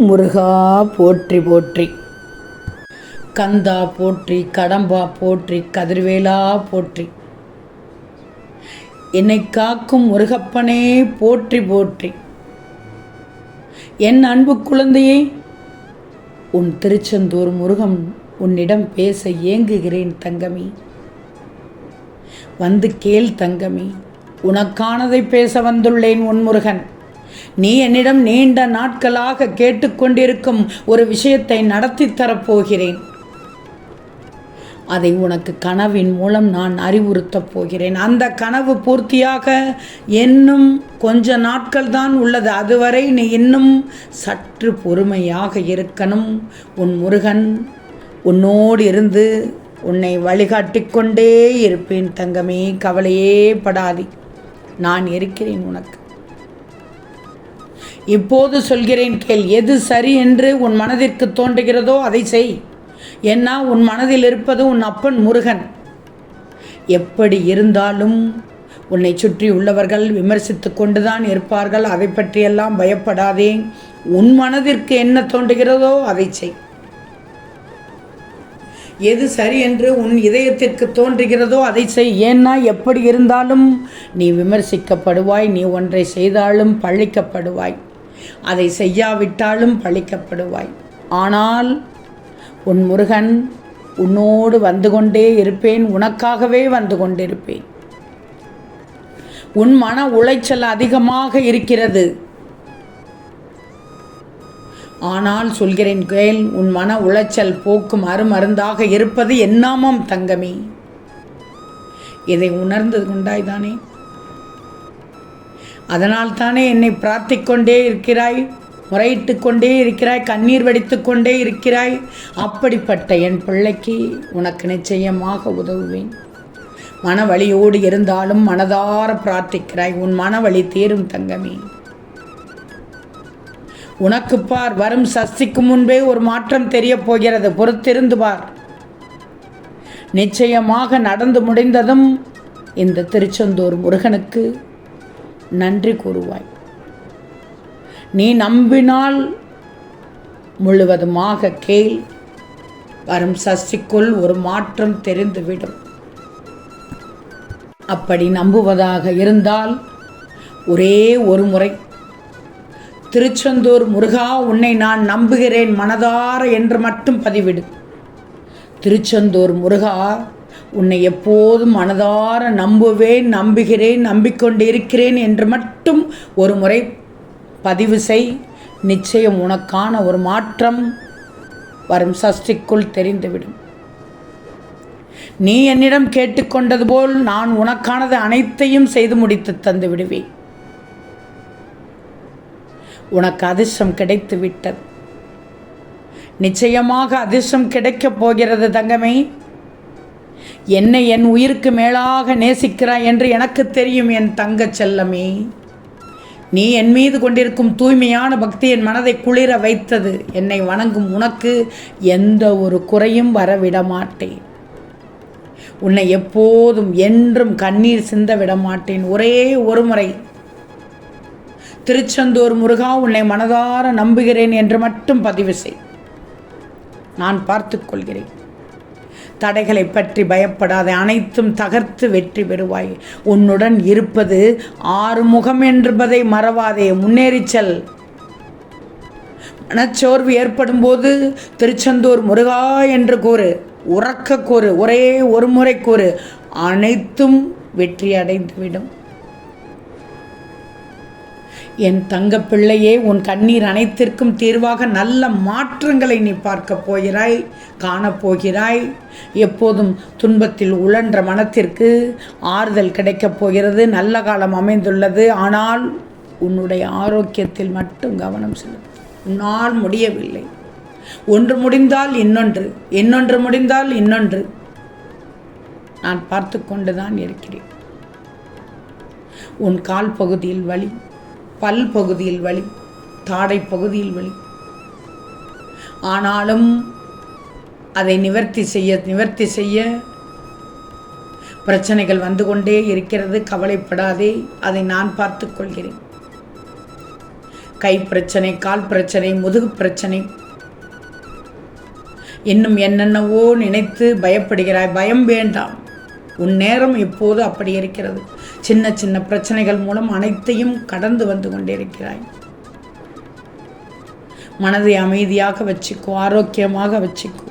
முருகா போற்றி போற்றி. கந்தா போற்றி கடம்பா போற்றி கதிர்வேலா போற்றி. என்னை காக்கும் முருகப்பனே போற்றி போற்றி. என் அன்பு குழந்தையே உன் திருச்செந்தூர் முருகன் உன்னிடம் பேச ஏங்குகிறேன் தங்கமி. வந்து கேள் தங்கமி உனக்கானதை பேச வந்துள்ளேன் உன் முருகன். நீ என்னிடம் நீண்ட நாட்களாக கேட்டுக்கொண்டிருக்கும் ஒரு விஷயத்தை நடத்தி தரப்போகிறேன். அதை உனக்கு கனவின் மூலம் நான் அறிவுறுத்தப் போகிறேன். அந்த கனவு பூர்த்தியாக இன்னும் கொஞ்ச நாட்கள் தான் உள்ளது. அதுவரை நீ இன்னும் சற்று பொறுமையாக இருக்கணும். உன் முருகன் உன்னோடு இருந்து உன்னை வழிகாட்டி கொண்டே இருப்பேன் தங்கமே. கவலையே படாதே. நான் இருக்கிறேன் உனக்கு. இப்போது சொல்கிறேன் கேள் எது சரி என்று உன் மனதிற்கு தோன்றுகிறதோ அதை செய். ஏன்னா உன் மனதில் இருப்பது உன் அப்பன் முருகன். எப்படி இருந்தாலும் உன்னை சுற்றி உள்ளவர்கள் விமர்சித்து கொண்டுதான் இருப்பார்கள். அதை பற்றியெல்லாம் பயப்படாதே. உன் மனதிற்கு என்ன தோன்றுகிறதோ அதை செய். எது சரி என்று உன் இதயத்திற்கு தோன்றுகிறதோ அதை செய். ஏன்னா எப்படி இருந்தாலும் நீ விமர்சிக்கப்படுவாய் நீ ஒன்றை செய்தாலும் பழிக்கப்படுவாய். அதை செய்யாவிட்டாலும் பழிக்கப்படுவாய். ஆனால் உன் முருகன் உன்னோடு வந்து கொண்டே இருப்பேன் உனக்காகவே வந்து கொண்டிருப்பேன். உன் மன உளைச்சல் அதிகமாக இருக்கிறது. ஆனால் சொல்கிறேன் கேள் உன் மன உளைச்சல் போக்கும் அருமருந்தாக இருப்பது என்னாமாம் தங்கமே. இதை உணர்ந்து கொண்டாய்தானே அதனால் தானே என்னை பிரார்த்திக்கொண்டே இருக்கிறாய் முறையிட்டு கொண்டே இருக்கிறாய் கண்ணீர் வடித்து கொண்டே இருக்கிறாய். அப்படிப்பட்ட என் பிள்ளைக்கு உனக்கு நிச்சயமாக உதவுவேன். மனவழியோடு இருந்தாலும் மனதார பிரார்த்திக்கிறாய். உன் மனவழி தீரும் தங்கமே. உனக்கு பார் வரும் சஷ்டிக்கு முன்பே ஒரு மாற்றம் தெரியப் போகிறது. பொறுத்திருந்து பார். நிச்சயமாக நடந்து முடிந்ததும் இந்த திருச்செந்தூர் முருகனுக்கு நன்றி கூறுவாய். நீ நம்பினால் முழுவதுமாக கேள். வரும் சஷ்டிக்குள் ஒரு மாற்றம் தெரிந்துவிடும். அப்படி நம்புவதாக இருந்தால் ஒரே ஒரு முறை. திருச்செந்தூர் முருகா உன்னை நான் நம்புகிறேன் மனதார என்று மட்டும் பதிவிடு. திருச்செந்தூர் முருகா உன்னை எப்போதும் மனதார நம்புவேன் நம்புகிறேன் நம்பிக்கொண்டு இருக்கிறேன் என்று மட்டும் ஒரு முறை பதிவு செய். நிச்சயம் உனக்கான ஒரு மாற்றம் வரும். சஷ்டிக்குள் தெரிந்துவிடும். நீ என்னிடம் கேட்டுக்கொண்டது போல் நான் உனக்கானது அனைத்தையும் செய்து முடித்து தந்து விடுவேன். உனக்கு அதிர்ஷ்டம் கிடைத்து விட்டது நிச்சயமாக அதிர்ஷ்டம் கிடைக்கப் போகிறது தங்கமே. என்னை என் உயிருக்கு மேலாக நேசிக்கிறாய் என்று எனக்கு தெரியும் என் தங்கச் செல்லமே. நீ என் மீது கொண்டிருக்கும் தூய்மையான பக்தி என் மனதை குளிர வைத்தது. என்னை வணங்கும் உனக்கு எந்த ஒரு குறையும் வரவிட மாட்டேன். உன்னை எப்போதும் என்றும் கண்ணீர் சிந்த விட மாட்டேன். ஒரே ஒரு முறை. திருச்செந்தூர் முருகா உன்னை மனதார நம்புகிறேன் என்று மட்டும் பதிவு செய். நான் பார்த்துக்கொள்கிறேன் தடைகளை பற்றி பயப்படாத அனைத்தும் தகர்த்து வெற்றி பெறுவாய். உன்னுடன் இருப்பது ஆறுமுகம் என்பதை மறவாதே. முன்னேறிச்சல் மனச்சோர்வு ஏற்படும் போது திருச்செந்தூர் முருகா என்று கூறு. உறக்க கூறு. ஒரே ஒரு முறை கூறு. அனைத்தும் வெற்றி அடைந்துவிடும். என் தங்க பிள்ளையே உன் கண்ணீர் அனைத்திற்கும் தீர்வாக நல்ல மாற்றங்களை நீ பார்க்கப் போகிறாய் காணப்போகிறாய் எப்போதும் துன்பத்தில் உழன்ற மனத்திற்கு ஆறுதல் கிடைக்கப் போகிறது. நல்ல காலம் அமைந்துள்ளது. ஆனால் உன்னுடைய ஆரோக்கியத்தில் மட்டும் கவனம் செலுத்து. உன்னால் முடியவில்லை. ஒன்று முடிந்தால் இன்னொன்று இன்னொன்று முடிந்தால் இன்னொன்று. நான் பார்த்து கொண்டுதான் இருக்கிறேன். உன் கால் பகுதியில் வலி பல் பகுதியில் வலி தாடை பகுதியில் வலி ஆனாலும் அதை நிவர்த்தி செய்ய நிவர்த்தி செய்ய பிரச்சனைகள் வந்து கொண்டே இருக்கிறது. கவலைப்படாதே அதை நான் பார்த்து கொள்கிறேன். கை பிரச்சனை கால் பிரச்சனை முதுகு பிரச்சனை. இன்னும் என்னென்னவோ நினைத்து பயப்படுகிறாய். பயம் வேண்டாம். உன் நேரம் இப்போது அப்படி இருக்கிறது. சின்ன சின்ன பிரச்சனைகள் மூலம் அனைத்தையும் கடந்து வந்து கொண்டிருக்கிறாய். மனதை அமைதியாக வச்சுக்கோ ஆரோக்கியமாக வச்சுக்கோ.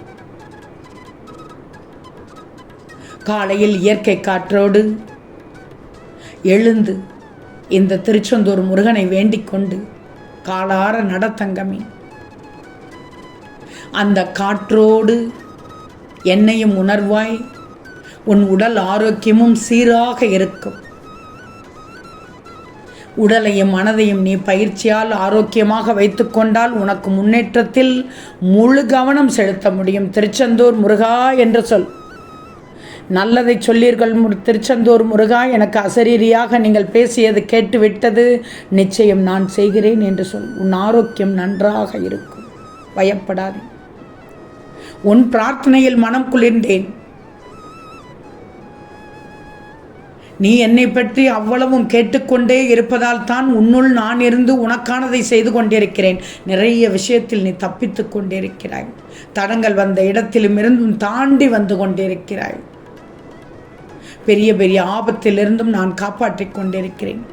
காலையில் இயற்கை காற்றோடு எழுந்து இந்த திருச்செந்தூர் முருகனை வேண்டிக் கொண்டு காலார நடத்தங்கமே. அந்த காற்றோடு என்னையும் உணர்வாய் உன் உடல் ஆரோக்கியமும் சீராக இருக்கும். உடலையும் மனதையும் நீ பயிற்சியால் ஆரோக்கியமாக வைத்துக்கொண்டால் உனக்கு முன்னேற்றத்தில் முழு கவனம் செலுத்த முடியும். திருச்செந்தூர் முருகா என்று சொல். நல்லதை சொல்லீர்கள் திருச்செந்தூர் முருகா எனக்கு அசரீரியாக நீங்கள் பேசியது கேட்டுவிட்டது. நிச்சயம் நான் செய்கிறேன் என்று சொல். உன் ஆரோக்கியம் நன்றாக இருக்கும். பயப்படாதே. உன் பிரார்த்தனையில் மனம் குளிர்ந்தேன். நீ என்னை பற்றி அவ்வளவும் கேட்டுக்கொண்டே இருப்பதால் தான் உன்னுள் நான் இருந்து உனக்கானதை செய்து கொண்டிருக்கிறேன். நிறைய விஷயத்தில் நீ தப்பித்துக் கொண்டிருக்கிறாய். தடங்கள் வந்த இடத்திலும் இருந்தும் தாண்டி வந்து கொண்டிருக்கிறாய். பெரிய பெரிய ஆபத்திலிருந்தும் நான் காப்பாற்றிக் கொண்டிருக்கிறேன்.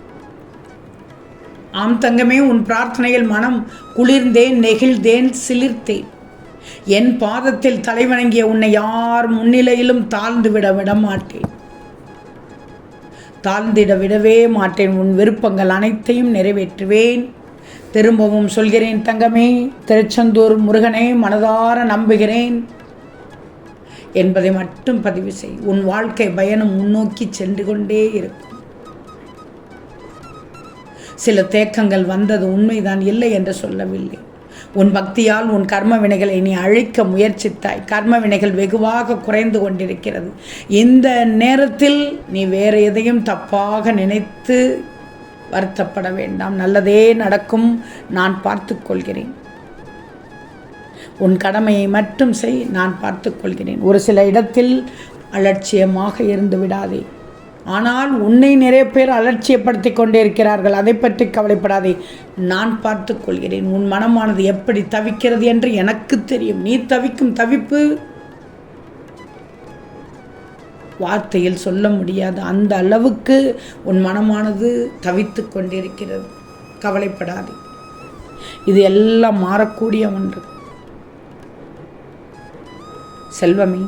ஆம் தங்கமே உன் பிரார்த்தனையில் மனம் குளிர்ந்தேன் நெகிழ்ந்தேன் சிலிர்த்தேன். என் பாதத்தில் தலைவணங்கிய உன்னை யார் முன்னிலையிலும் தாழ்ந்து விட விட மாட்டேன் தாழ்ந்திட விடவே மாட்டேன். உன் விருப்பங்கள் அனைத்தையும் நிறைவேற்றுவேன். திரும்பவும் சொல்கிறேன் தங்கமே திருச்செந்தூர் முருகனை மனதார நம்புகிறேன் என்பதை மட்டும் பதிவு செய். உன் வாழ்க்கை பயணம் முன்னோக்கி சென்று கொண்டே இருக்கும். சில தேக்கங்கள் வந்தது உண்மைதான் இல்லை என்று சொல்லவில்லை. உன் பக்தியால் உன் கர்ம வினைகளை நீ அழிக்க முயற்சித்தாய். கர்ம வினைகள் வெகுவாக குறைந்து கொண்டிருக்கிறது. இந்த நேரத்தில் நீ வேறு எதையும் தப்பாக நினைத்து வருத்தப்பட வேண்டாம். நல்லதே நடக்கும் நான் பார்த்துக்கொள்கிறேன் உன் கடமையை மட்டும் செய் நான் பார்த்துக்கொள்கிறேன் ஒரு சில இடத்தில் அலட்சியமாக இருந்து விடாதே. ஆனால் உன்னை நிறைய பேர் அலட்சியப்படுத்தி கொண்டே இருக்கிறார்கள் அதை பற்றி கவலைப்படாதே. நான் பார்த்து கொள்கிறேன். உன் மனமானது எப்படி தவிக்கிறது என்று எனக்கு தெரியும். நீ தவிக்கும் தவிப்பு வார்த்தையில் சொல்ல முடியாது. அந்த அளவுக்கு உன் மனமானது தவித்து கொண்டிருக்கிறது. கவலைப்படாதே. இது எல்லாம் மாறக்கூடிய ஒன்று. செல்வமே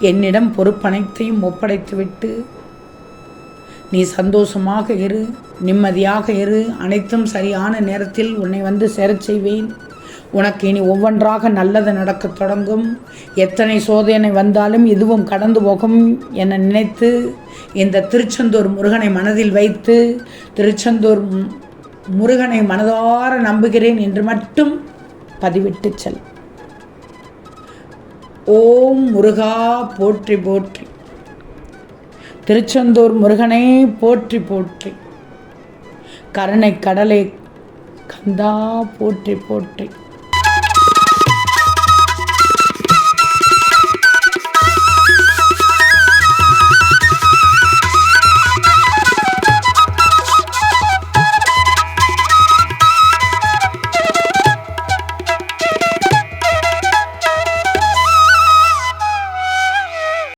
என்னிடம் பொறுப்பனைத்தையும் ஒப்படைத்துவிட்டு நீ சந்தோஷமாக இரு நிம்மதியாக இரு. அனைத்தும் சரியான நேரத்தில் உன்னை வந்து சேரச் செய்வேன். உனக்கு இனி ஒவ்வொன்றாக நல்லது நடக்கத் தொடங்கும். எத்தனை சோதனை வந்தாலும் இதுவும் கடந்து போகும் என நினைத்து இந்த திருச்செந்தூர் முருகனை மனதில் வைத்து திருச்செந்தூர் முருகனை மனதார நம்புகிறேன் என்று மட்டும் பதிவிட்டு செல். ஓம் முருகா போற்றி போற்றி. திருச்செந்தூர் முருகனே போற்றி போற்றி. கருணை கடலை கந்தா போற்றி போற்றி.